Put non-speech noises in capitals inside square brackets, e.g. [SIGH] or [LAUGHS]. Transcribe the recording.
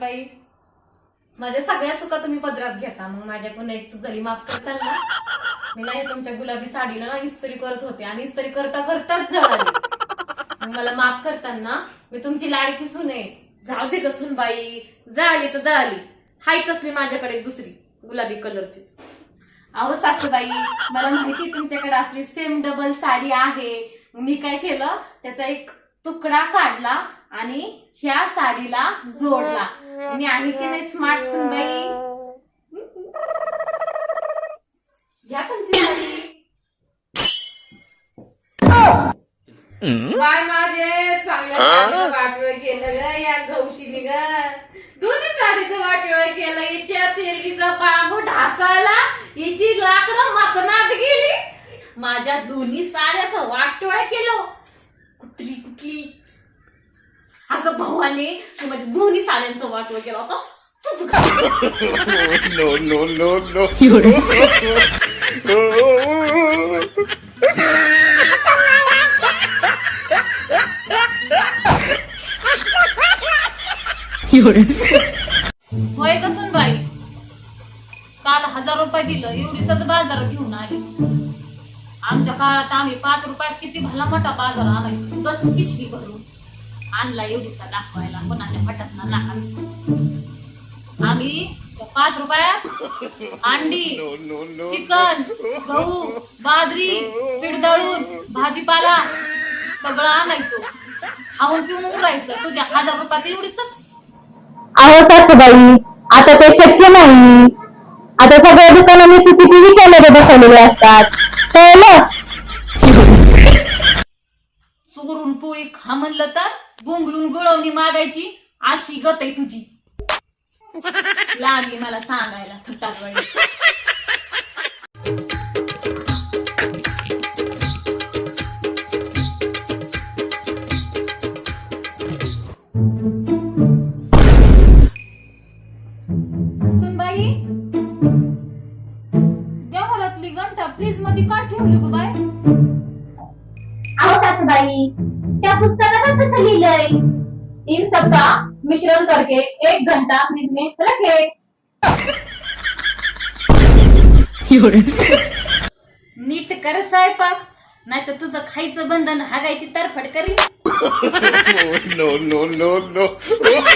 सासूबाई माझ्या सगळ्या चुका तुम्ही पदरात घेता. मग माझ्याकडून एक चूक झाली माफ करताल ना? मी नाही तुमच्या गुलाबी साडीला ना इस्त्री करत होते आणि इस्त्री करता करताच जळाली. मला माफ करताना मी तुमची लाडकी सुने जाऊ दे कसून सुनबाई जळाली तर जळाली. हाय तसली माझ्याकडे दुसरी गुलाबी कलरची अहो सासूबाई मला माहिती तुमच्याकडे असली सेम डबल साडी आहे. मी काय केलं त्याचा एक तुकडा काढला आणि ह्या साडीला जोडला. मी आहे की नाही स्मार्ट सुनबाई घ्या तुमची साडी बाय माझे चांगल्या साडीचं वाटोळ केलं ग या गौशीने ग. दोन्ही साडीचं वाटोळ केलं हिच्या तेरडीचा बांबू ढासाला हिची लाकडं मसनात गेली. माझ्या दोन्ही साड्याचं वाटोळ केलं. भावाने माझ्या दोन्ही साड्यांचं वाटोळ केलं होतं. तुझं काय? no, no, no, no. होय का सुनबाई. काल हजार रुपये दिलं एवढीच बाजार घेऊन आली. आमच्या काळात आम्ही पाच रुपयात किती भला मोठा बाजार आणायचो गच किशवी भरून. आणला एवढीचा दाखवायला. कोणाच्या फटात ना नाका आम्ही पाच रुपयात अंडी. [LAUGHS] चिकन गहू बाजरी पीठ दळून भाजीपाला सगळं आणायचो. खाऊन पिऊन उरायचं तुझ्या हजार रुपयात एवढीच अहो सासूबाई आता ते शक्य नाही. आता सगळ्या दुकानांनी सीसीटीव्ही कॅमेरे बसवलेले असतात. कळलं? चुरून पोळी खा म्हणलं तर बोंबलून गुळवणी मागायची अशी गत आहे तुझी. लागली मला सांगायला थुटात वेळी घंटा फ्रीजमध्ये का ठेवली गो बाय आहोत सासूबाई त्या पुस्तकात कसं लिहिलंय. इन सबका मिश्रण करके एक घंटा फ्रिज में रखे. नीट कर स्वयंपाक नाही तर तुझं खायचं बंधन हागायची तरफड करी [LAUGHS] no, no, no, no. [LAUGHS]